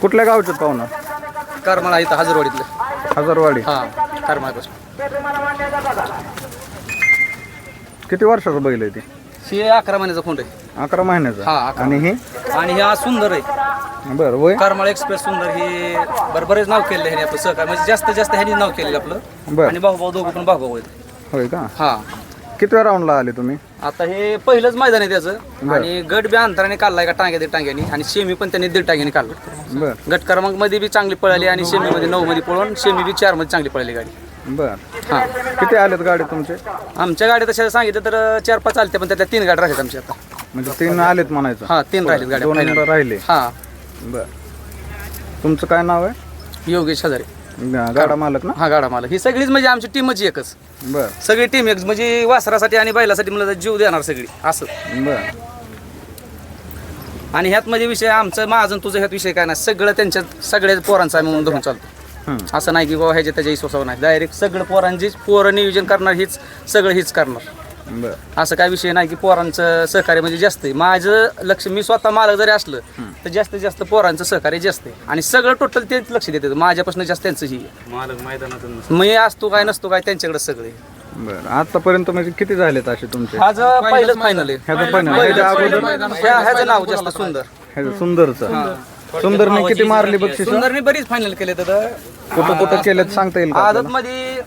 कुठल्या गावचे पाहुणा करमाळा इथं हजरवाडीतलं. हजारवाडी. हा करमाळापासून. किती वर्षाचा बैल आहे ती? हे अकरा महिन्याचा खोंड आहे. अकरा महिन्याचा. हा, अकरा. आणि हे? आणि हे आज सुंदर आहे. बरं वय? करमाळा एक्सप्रेस सुंदर हे बरं बरेच नाव केलेलं आहे ह्याने आपलं सहकार. म्हणजे जास्त जास्त ह्यानी नाव केलेलं आपलं. बर. आणि भाऊ भाऊ दोघं पण भाऊ भाऊ आहेत. होय का? हा. किती राऊंडला आले तुम्ही? आता हे पहिलंच मैदान आहे त्याचं. आणि गट बी अंतराने काढलाय का टांग्या दीड टांग्याने. आणि शेमी पण त्यांनी दीड टांग्याने काढलं. बर. गट क्रमांकमध्ये बी चांगली पळाली आणि शेमी मध्ये नऊ मध्ये पळून शेमी बी चारमध्ये चांगली पळाली गाडी. बर. हा. किती आलेत गाडी तुमचे? आमच्या गाड्या तशा सांगितलं तर चार पाच चालते पण त्यातल्या तीन गाड्या राहतात आमच्या आता. म्हणजे तीन आलेत म्हणायचं. हा तीन राहिलेत गाड्या दोन final. राहिले. हा. बर. तुमचं काय नाव आहे? योगेश हजारे. गा- गाडा मालक ना? हा गाडा मालक. ही सगळीच म्हणजे आमची टीमच एकच. बर. सगळी टीम एक म्हणजे वासरासाठी आणि बैलासाठी मला जीव देणार सगळी. असं. बर. आणि ह्यात मध्ये विषय आमचं माझं तुझं ह्यात विषय काय नाही. सगळं त्यांच्या सगळ्या पोरांचा आम्ही म्हणून धरून चालतो. असं नाही की बाबा ह्याच्या त्याच्या विश्वासावर नाही. डायरेक्ट सगळं पोरांचीच पोरं नियोजन करणार हीच सगळं हीच करणार. बर. असं काय विषय नाही की पोरांचं सहकार्य म्हणजे जास्त आहे. माझं लक्ष मी स्वतः मालक जरी असलं तर जास्तीत जास्त पोरांचं सहकार्य जास्त आहे. आणि सगळं टोटल तेच लक्ष देतात. माझ्यापासून जास्त त्यांचं ही. मालक मैदानातून मी असतो काय नसतो काय त्यांच्याकडे सगळे. बर. आतापर्यंत म्हणजे किती झालेत असे तुमचे? हा जो पहिलंच फायनल आहे. ह्याचं पण ह्याच्या अगोदर? ह्या- ह्याचं नाव जास्त सुंदर. ह्याचं सुंदरचं. सुंदरने किती मारली बक्षीस? सुंदरने बरीच फायनल केले तर कुठं कुठं केलेत सांगता येईल का आदत? मध्ये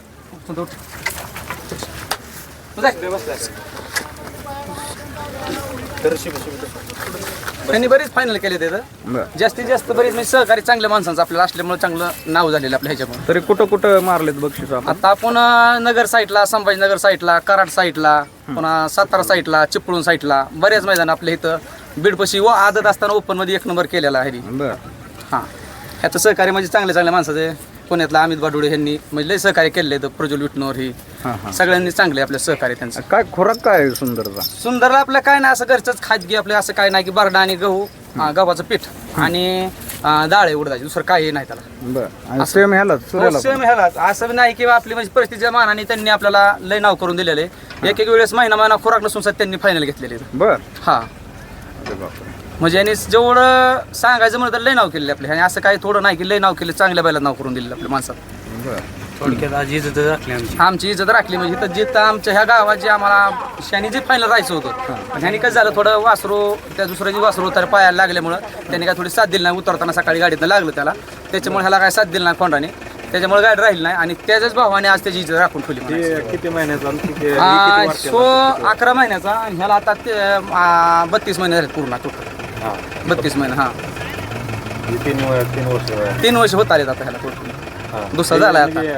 त्यांनी बरीच फायनल केले ते बर. जास्तीत जास्त बरीच म्हणजे सहकारी चांगल्या माणसांचं आपल्याला असल्यामुळे चांगलं नाव झालेलं आपल्या ह्याच्यामुळे. तरी कुठं कुठं मारलेत बक्षीस आपण? आता आपण अं, नगर साईडला संभाजीनगर साईडला कराड साईडला पुन्हा सातारा साईडला चिपळूण साईडला बऱ्याच मैदान आपल्या इथं बीडपशी व आदत असताना ओपनमध्ये एक नंबर केलेला आहे. बर. हां. ह्याचं सहकार्य म्हणजे चांगल्या चांगल्या माणसाचे पुण्यातला अमित बाडुळे यांनी म्हणजे लय सहकार्य केलेलं आहे प्रज्वल विटणोर ही. हां हां. सगळ्यांनी चांगले आपलं सहकार्य त्यांचं. काय खोराक काय आहे सुंदरचा? सुंदरला आपलं काय नाही असं घरचंच खाजगी आपलं असं काय नाही की बरडा आणि गहू अं, गव्हाचं पीठ आणि अं, डाळ आहे उडदाची दुसरं काही नाही त्याला. बर. आणि सेम ह्यालाच सूर्याला पण? सेम ह्यालाच. असं बी नाही किंवा आपली म्हणजे परिस्थितीच्या मानाने त्यांनी आपल्याला लय नाव करून दिलेले. एक एक वेळेस महिना महिना खुराक नसून सुद्धा त्यांनी फायनल घेतलेले बर. हा. अरे बापरे. म्हणजे यांनी जेवढं सांगायचं म्हणलं तर लय नाव केले आपले. आणि असं काही थोडं नाही की लय नाव केले चांगल्या बैला नाव करून दिलेलं आपल्या माणसात बर. थोडक्यात आज इज्जत राखली आमची. आमची इज्जत राखली. म्हणजे इथं जिथं आमच्या ह्या गावात जे आम्हाला शानी जे फायनल राहायचं होतं पण ह्यानी कसं झालं थोडं वासरू त्या दुसऱ्याची वासरू तर पायाला लागल्यामुळं त्यांनी काय थोडी साथ दिली नाही उतरताना सकाळी गाडीतनं लागलं त्याला. त्याच्यामुळे ह्याला काय साथ दिली नाही कोंडाने त्याच्यामुळे गाडी राहिली नाही आणि त्याच्याच भावाने आज त्याची इज्जत राखून ठेवली म्हणायचं. किती महिन्याचा आणि किती किती हा, वर्षाचा? सो अकरा महिन्याचा आणि ह्याला आता ते, आ, बत्तीस महिने झाले पूर्ण टोटल हा. बत्तीस महिने हा. हे तीन व- तीन वर्ष तीन वर्ष होत आलेत आता ह्याला टोटल हा. दुसरा झालाय आता. म्हणजे,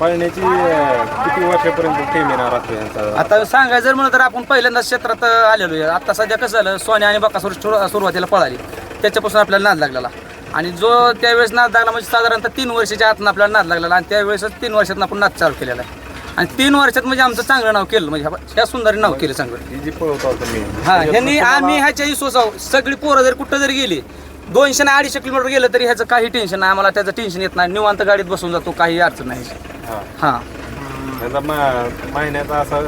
पळण्याची अं, किती वर्षापर्यंत टेम येणार असतो यांचा आता सांगायचं जर म्हणलं तर आपण पहिल्यांदा क्षेत्रात आलेलो आहे. आता सध्या कसं झालं सोन्या आणि बकासूर सुरु- सुरुवातीला पळाली. त्याच्यापासून आपल्याला नाद लागलेला. आणि जो त्यावेळेस नाद लागला म्हणजे साधारणतः तीन वर्षाच्या आतनं आपल्याला नाद लागलेला. आणि त्यावेळेसच तीन वर्षात आपण नाद चालू केलेला आहे. आणि तीन वर्षात म्हणजे आमचं चांगलं नाव केलं म्हणजे ह्या- ह्या सुंदरी नाव केलं चांगलं. ही जी पळवतो तुम्ही. हा ह्यांनी आम्ही ह्याच्या विश्वासाव सगळी पोरं जर कुठं जरी गेली दोनशे ना अडीचशे किलोमीटर गेलं तरी ह्याचं काही टेन्शन नाही आम्हाला त्याचं टेन्शन येत नाही. निवांत गाडीत बसून जातो काही अडचण नाही. हा. हा. त्याचा मा- महिन्याचा असा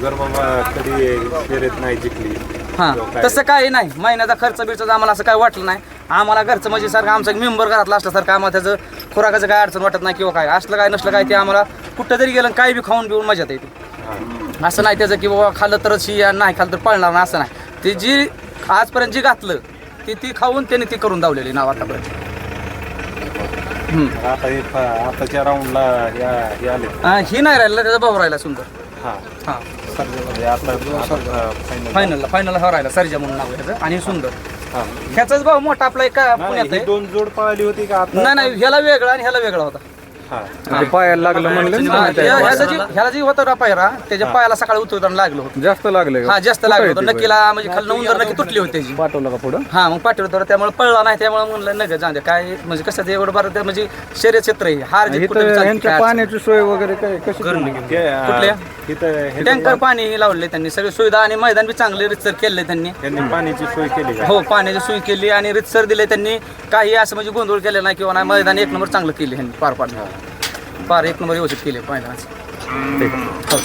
जर बाबा कधी शर्यत नाही जिंकली हा. किंवा काय. तसं काही नाही. महिन्याचा खर्च बिर्च आम्हाला असं काय वाटलं नाही आम्हाला घरचं म्हणजे सारखं आमचा मेंबर घरातला असल्यासारखं आम्हाला त्याचं खुराकाचं काय अडचण वाटत नाही किंवा काय. असलं काय नसलं काय ते आम्हाला कुठं जरी गेलं काही बी खाऊन पिऊन मजा येते. हा. असं नाही त्याचं की बाबा खाल्लं तरच ही नाही खाल्लं तर पळणार नाही असं नाही. ते जी आजपर्यंत जी घातलं ती ती खाऊन त्याने ती करून दावलेली नाव आतापर्यंत. आता हे आताच्या राऊंडला या हे आले. हा, ही नाही राहिला त्याचा भाऊ राहिला सुंदर. हा. हा. आता फायनल फायनलला फायनलला हा राहिला सर्जा म्हणून नाव आहे ह्याचं आणि सुंदर. हा. ह्याचाच भाऊ मोठा आपला एक पुण्यात ही आहे. दोन जोड पळाली होती का आता? नाही नाही ह्याला वेगळा आणि ह्याला वेगळा होता. म्हणजे पायाला लागलं म्हणलं ना हा, त्या- जी- ह्याला जी होता ना पायरा त्याच्या पायाला सकाळी उतरताना लागलं होतं. जास्त लागले हा जास्त लागलं होतं. नक्कीला म्हणजे खाली उंदर नक्की तुटली होती त्याची. पाठवलं का पुढं? हा मग पाठवलं तर त्यामुळे पळला नाही त्यामुळे म्हणलं नाही जाऊ दे काय म्हणजे कसं ते एवढं बरं ते म्हणजे शर्यत क्षेत्र आहे. हार जीत कुठं बी इथं चालते, ह्यांच्या काय अडचण पाण्याची सोय वगैरे काय कशी कुठल्या? नाही. हे टँकर पाणी लावले त्यांनी. सगळी सुविधा आणि मैदान बी चांगले रितसर केले त्यांनी. त्यांनी पाण्याची सोय केली का? हो पाण्याची सोय केली आणि रितसर दिले त्यांनी. काही असं म्हणजे गोंधळ केले नाही किंवा नाही मैदान एक नंबर चांगलं केले ह्यांनी पार पाडलं. पार एक नंबर व्यवस्थित केले मैदानाचं